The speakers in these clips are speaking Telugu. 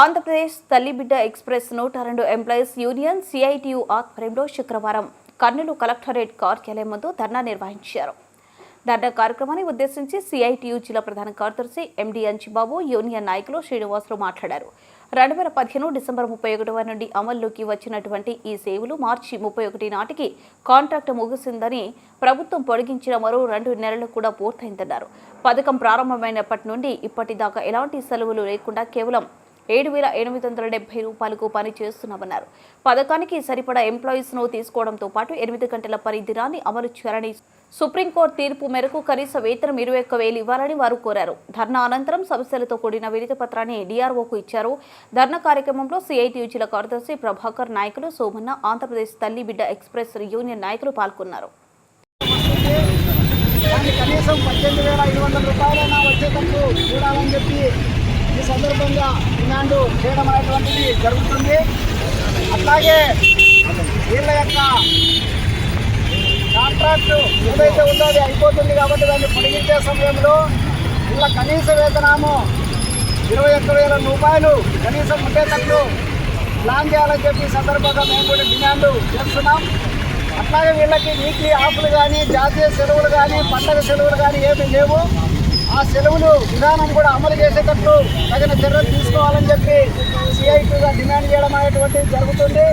ఆంధ్రప్రదేశ్ తల్లిబిడ్డ ఎక్స్ప్రెస్ నూట రెండు ఎంప్లాయీస్ యూనియన్ సిఐటియు ఆధ్వర్యంలో శుక్రవారం కర్నూలు కలెక్టరేట్ కార్యాలయం ముందు ధర్నా నిర్వహించారు. ధర్నా కార్యక్రమాన్ని ఉద్దేశించి సిఐటియు జిల్లా ప్రధాన కార్యదర్శి ఎండి అంచిబాబు యూనియన్ నాయకులు శ్రీనివాసులు మాట్లాడారు. రెండు వేల పదిహేను డిసెంబర్ ముప్పై ఒకటవ నుండి అమల్లోకి వచ్చినటువంటి ఈ సేవలు మార్చి ముప్పై ఒకటి నాటికి కాంట్రాక్ట్ ముగిసిందని ప్రభుత్వం పొడిగించిన మరో రెండు నెలలు కూడా పూర్తయిందన్నారు. పథకం ప్రారంభమైనప్పటి నుండి ఇప్పటిదాకా ఎలాంటి సెలవులు లేకుండా కేవలం ఏడు వేల ఎనిమిది వందల డెబ్బై రూపాయలకు పని చేస్తున్నామన్నారు పథకానికి సరిపడా ఎంప్లాయీస్ను తీసుకోవడంతో పాటు ఎనిమిది గంటల పని దినాన్ని అమలు చేయాలని సుప్రీంకోర్టు తీర్పు మేరకు కనీస వేతనం ఇరవై ఒక్క వేలు ఇవ్వాలని వారు కోరారు. ధర్నా అనంతరం సమస్యలతో కూడిన వినతి పత్రాన్ని డిఆర్ఓకు ఇచ్చారు. ధర్నా కార్యక్రమంలో సిఐటియు జిల్లా కార్యదర్శి ప్రభాకర్ నాయకులు సోమన్న ఆంధ్రప్రదేశ్ తల్లి బిడ్డ ఎక్స్ప్రెస్ యూనియన్ నాయకులు పాల్గొన్నారు. కనీసం పద్దెనిమిది వేల ఐదు వందల రూపాయలైనా వచ్చేటట్టు చూడాలని చెప్పి ఈ సందర్భంగా డిమాండ్ చేయడం అనేటువంటిది జరుగుతుంది. అట్లాగే వీళ్ళ యొక్క కాంట్రాక్ట్ ఏదైతే ఉందో అది అయిపోతుంది కాబట్టి దాన్ని పొడిగించే సమయంలో వీళ్ళ కనీస వేతనము ఇరవై ఒక్క వేల రూపాయలు కనీసం ఉండేటట్లు ప్లాన్ చేయాలని చెప్పి సందర్భంగా మేము కూడా డిమాండ్ చేస్తున్నాం. అట్లాగే వీళ్ళకి వీక్లీ ఆఫ్లు కానీ జాతీయ సెలవులు కానీ పండగ సెలవులు కానీ ఏమీ లేవు. ఆ సెలవులు విధానం కూడా అమలు చేసేటట్లు తగిన చర్యలు తీసుకోవాలని చెప్పి సిఐటీగా డిమాండ్ చేయడం అనేటువంటిది జరుగుతుంది.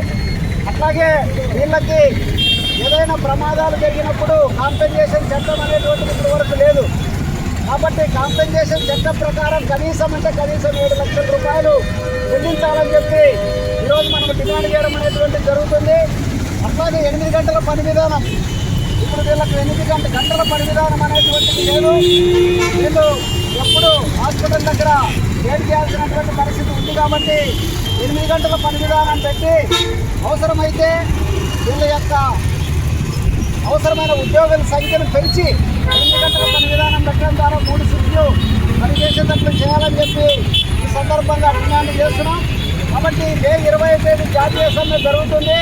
అట్లాగే వీళ్ళకి ఏదైనా ప్రమాదాలు జరిగినప్పుడు కాంపెన్సేషన్ చట్టం అనేటువంటిది ఇప్పటి వరకు లేదు. కాబట్టి కాంపెన్సేషన్ చట్టం ప్రకారం కనీసం అంటే కనీసం ఏడు లక్షల రూపాయలు చెల్లించాలని చెప్పి ఈరోజు మనం డిమాండ్ చేయడం అనేటువంటిది జరుగుతుంది. అట్లాగే ఎనిమిది గంటల పని విధానం. ఇప్పుడు వీళ్ళకి ఎనిమిది గంట గంటల పని విధానం అనేటువంటిది లేదు. వీళ్ళు ఎప్పుడు హాస్పిటల్ దగ్గర వేడి చేయాల్సినటువంటి పరిస్థితి ఉంది కాబట్టి ఎనిమిది గంటల పని విధానం పెట్టి అవసరమైతే వీళ్ళ యొక్క అవసరమైన ఉద్యోగుల సంఖ్యను పెంచి ఎనిమిది గంటల పని విధానం పెట్టడం ద్వారా మూడు షిఫ్ట్లు పనిచేసేటట్లు చేయాలని చెప్పి ఈ సందర్భంగా డిమాండ్ చేస్తున్నాం. కాబట్టి మే ఇరవై తేదీ జాతీయ సమ్మె జరుగుతుంది.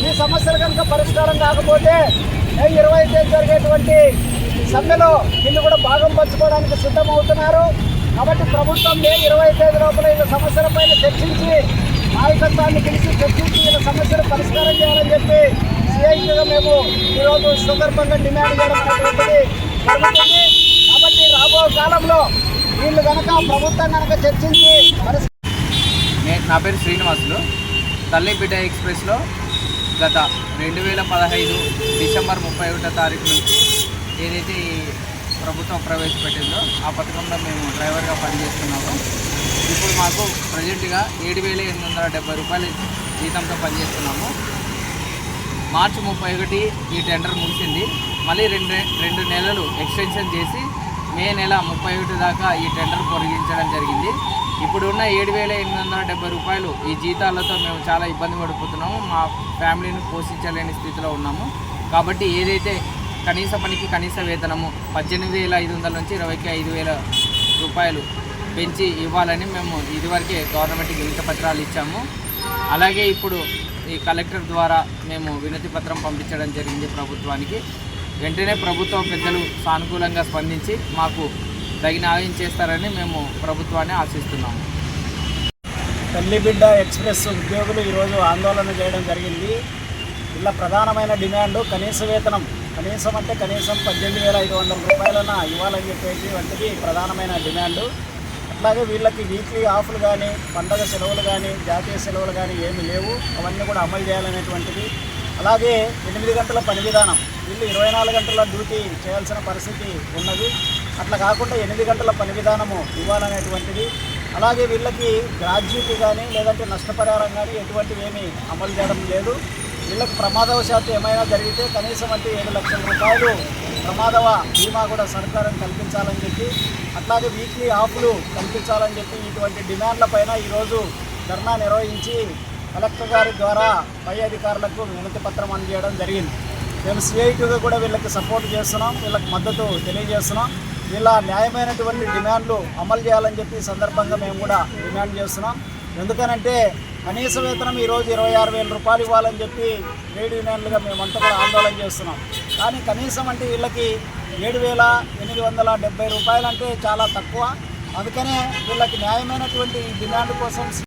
ఈ సమస్యలు కనుక పరిష్కారం కాకపోతే ఇరవై తేదీ జరిగేటువంటి సమ్మెలో వీళ్ళు కూడా భాగం పంచుకోవడానికి సిద్ధమవుతున్నారు. కాబట్టి ప్రభుత్వం మే ఇరవై తేదీ లోపల వీళ్ళ సమస్యలపైన చర్చించి నాయకత్వాన్ని పిలిచి చర్చించి వీళ్ళ సమస్యలు పరిష్కారం చేయాలని చెప్పి సిఐటిగా మేము ఈరోజు ఈ సందర్భంగా డిమాండ్ చేయడం జరుగుతుంది. కాబట్టి రాబో కాలంలో వీళ్ళు కనుక ప్రభుత్వం కనుక చర్చించి నా పేరు శ్రీనివాసులు. తల్లి బిడ్డ ఎక్స్ప్రెస్లో గత రెండు వేల పదహైదు డిసెంబర్ ముప్పై ఒకటో తారీఖు నుంచి ఏదైతే ఈ ప్రభుత్వం ప్రవేశపెట్టిందో ఆ పథకంలో మేము డ్రైవర్గా పనిచేస్తున్నాము. ఇప్పుడు మాకు ప్రజెంట్గా ఏడు వేల ఎనిమిది వందల డెబ్బై రూపాయల జీతంతో పనిచేస్తున్నాము. మార్చి ముప్పై ఒకటి ఈ టెండర్ ముగిసింది. మళ్ళీ రెండు రెండు నెలలు ఎక్స్టెన్షన్ చేసి మే నెల ముప్పై ఒకటి దాకా ఈ టెండర్ పొడిగించడం జరిగింది. ఇప్పుడున్న ఏడు వేల ఎనిమిది వందల డెబ్బై రూపాయలు ఈ జీతాలతో మేము చాలా ఇబ్బంది పడిపోతున్నాము. మా ఫ్యామిలీని పోషించలేని స్థితిలో ఉన్నాము. కాబట్టి ఏదైతే కనీస పనికి కనీస వేతనము పద్దెనిమిది వేల ఐదు వందల నుంచి ఇరవైకి ఐదు వేల రూపాయలు పెంచి ఇవ్వాలని మేము ఇదివరకే గవర్నమెంట్కి వినతి పత్రాలు ఇచ్చాము. అలాగే ఇప్పుడు ఈ కలెక్టర్ ద్వారా మేము వినతి పత్రం పంపించడం జరిగింది ప్రభుత్వానికి. వెంటనే ప్రభుత్వం పెద్దలు సానుకూలంగా స్పందించి మాకు తగిన ఆయన చేస్తారని మేము ప్రభుత్వాన్ని ఆశిస్తున్నాము. తల్లిబిడ్డ ఎక్స్ప్రెస్ ఉద్యోగులు ఈరోజు ఆందోళన చేయడం జరిగింది. ఇలా ప్రధానమైన డిమాండ్ కనీస వేతనం కనీసం అంటే కనీసం పద్దెనిమిది వేల ఐదు వందల రూపాయలన ఇవ్వాలని చెప్పేసి వంటిది ప్రధానమైన డిమాండ్. అట్లాగే వీళ్ళకి వీక్లీ ఆఫ్లు కానీ పండగ సెలవులు కానీ జాతీయ సెలవులు కానీ ఏమీ లేవు. అవన్నీ కూడా అమలు చేయాలనేటువంటిది. అలాగే ఎనిమిది గంటల పని విధానం వీళ్ళు ఇరవై నాలుగు గంటల డ్యూటీ చేయాల్సిన పరిస్థితి ఉన్నది. అట్లా కాకుండా ఎనిమిది గంటల పని విధానము ఇవ్వాలనేటువంటిది. అలాగే వీళ్ళకి గ్రాడ్యుయేట్ కానీ లేదంటే నష్టపరిహారం కానీ ఎటువంటివి ఏమీ అమలు చేయడం లేదు. వీళ్ళకి ప్రమాదవశాత్తు ఏమైనా జరిగితే కనీసం అంటే ఏడు లక్షల రూపాయలు ప్రమాదవ బీమా కూడా సర్కారం కల్పించాలని చెప్పి అట్లాగే వీక్లీ ఆఫ్లు కల్పించాలని చెప్పి ఇటువంటి డిమాండ్లపైన ఈరోజు ధర్నా నిర్వహించి కలెక్టర్ గారి ద్వారా పై అధికారులకు వినతి పత్రం అందజేయడం జరిగింది. మేము సిఐటీగా కూడా వీళ్ళకి సపోర్ట్ చేస్తున్నాం వీళ్ళకి మద్దతు తెలియజేస్తున్నాం. ఇలా న్యాయమైనటువంటి డిమాండ్లు అమలు చేయాలని చెప్పి సందర్భంగా మేము కూడా డిమాండ్ చేస్తున్నాం. ఎందుకనంటే కనీస వేతనం ఈరోజు ఇరవై ఆరు వేల రూపాయలు ఇవ్వాలని చెప్పి ట్రేడ్ యూనియన్లుగా మేమంతా కూడా ఆందోళన చేస్తున్నాం. కానీ కనీసం అంటే వీళ్ళకి ఏడు వేల ఎనిమిది వందల డెబ్బై రూపాయలు అంటే చాలా తక్కువ. అందుకనే వీళ్ళకి న్యాయమైనటువంటి డిమాండ్ కోసం